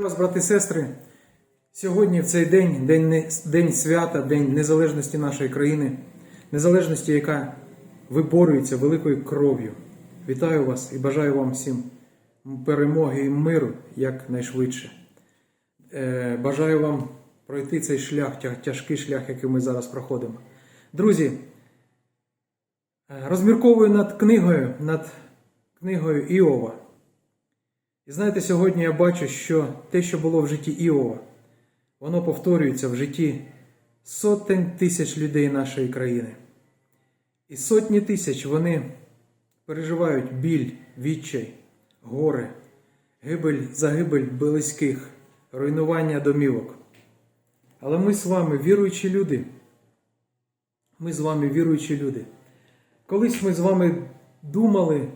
Вас, брати і сестри. Сьогодні в цей день, день, день свята, День незалежності нашої країни, незалежності, яка виборюється великою кров'ю. Вітаю вас і бажаю вам всім перемоги і миру якнайшвидше. Е, Бажаю вам пройти цей шлях, тя- тяжкий шлях, який ми зараз проходимо. Друзі, е, розмірковую над книгою, над книгою Іова. І знаєте, сьогодні я бачу, що те, що було в житті Іова, воно повторюється в житті сотень тисяч людей нашої країни. І сотні тисяч вони переживають біль, відчай, горе, гибель, загибель близьких, руйнування домівок. Але ми з вами віруючі люди. Ми з вами віруючі люди. Колись ми з вами думали,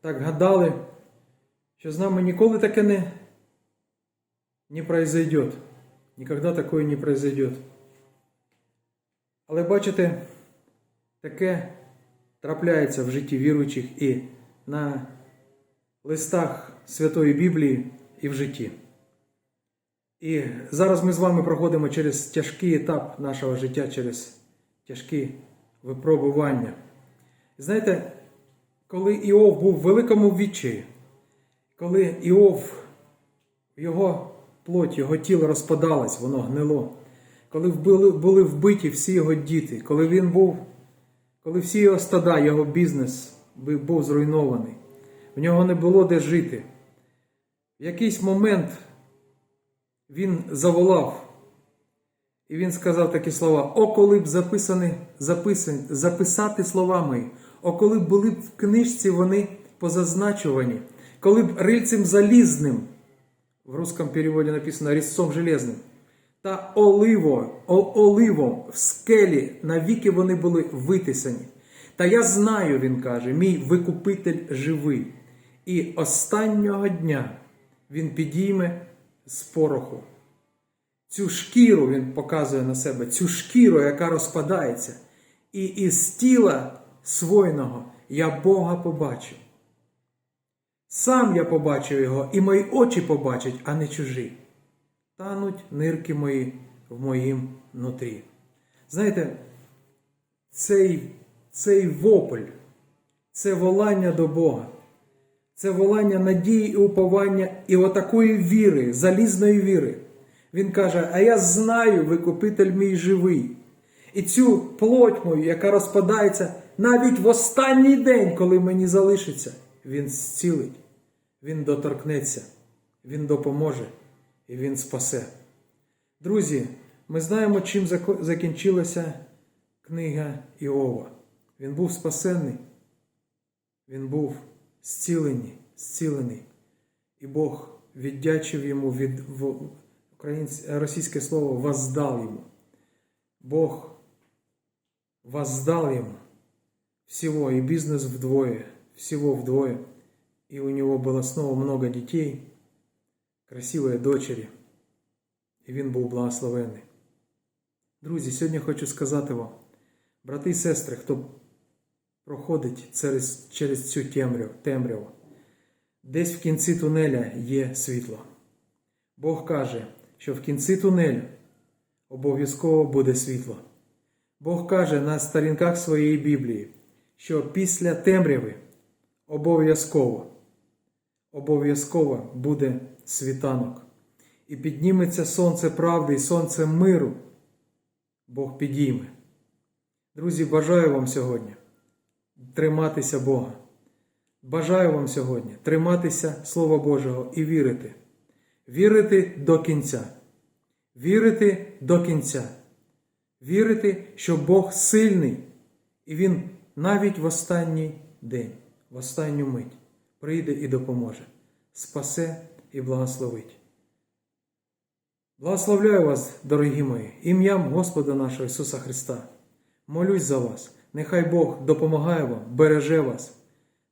так гадали, що з нами ніколи таке не, не произойдет. Ніколи такое не произойдет. Але бачите, таке трапляється в житті віруючих і на листах Святої Біблії і в житті. І зараз ми з вами проходимо через тяжкий етап нашого життя, через тяжкі випробування. Знаєте, коли Іов був в великому відчаї, коли Іов, його плоть, його тіло розпадалось, воно гнило, коли були вбиті всі його діти, коли він був, коли всі його стада, його бізнес був зруйнований, в нього не було де жити. В якийсь момент він заволав, і він сказав такі слова: О, коли б записані, записані, записати слова мої, о, коли були б в книжці вони позазначувані, коли б рильцем залізним, в русском переводі написано різцом железним, та оливо, о, оливом в скелі навіки вони були витисані. Та я знаю, він каже, мій викупитель живий, і останнього дня він підійме з пороху. Цю шкіру він показує на себе, цю шкіру, яка розпадається. І із тіла свойного я Бога побачив. Сам я побачив його, і мої очі побачать, а не чужі. Тануть нирки мої в моїм нутрі. Знаєте, цей, цей вопль, це волання до Бога, це волання надії і уповання і отакої віри, залізної віри. Він каже: А я знаю, викупитель мій живий. І цю плоть мою, яка розпадається навіть в останній день, коли мені залишиться, він зцілить, він доторкнеться, він допоможе і він спасе. Друзі, ми знаємо, чим закінчилася книга Іова. Він був спасенний, він був зцілений, зцілений. І Бог віддячив йому від російське слово воздал йому. Бог воздал ему всего, и бизнес вдвое, всего вдвое. И у него было снова много детей, красивые дочері, і він був благословений. Друзі, сьогодні хочу сказати вам, брати і сестри, хто проходить через, через цю темряву, десь в кінці тунеля є світло. Бог каже, що в кінці тунелю обов'язково буде світло. Бог каже на сторінках своєї Біблії, що після темряви обов'язково, обов'язково буде світанок. І підніметься сонце правди і сонце миру. Бог підійме. Друзі, бажаю вам сьогодні триматися Бога. Бажаю вам сьогодні триматися Слова Божого і вірити. Вірити до кінця. Вірити до кінця. Вірити, що Бог сильний, і Він навіть в останній день, в останню мить прийде і допоможе, спасе і благословить. Благословляю вас, дорогі мої, ім'ям Господа нашого Ісуса Христа. Молюсь за вас. Нехай Бог допомагає вам, береже вас.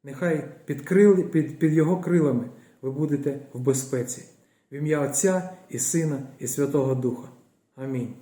Нехай під, крил, під, під Його крилами ви будете в безпеці. В ім'я Отця і Сина, і Святого Духа. Амінь.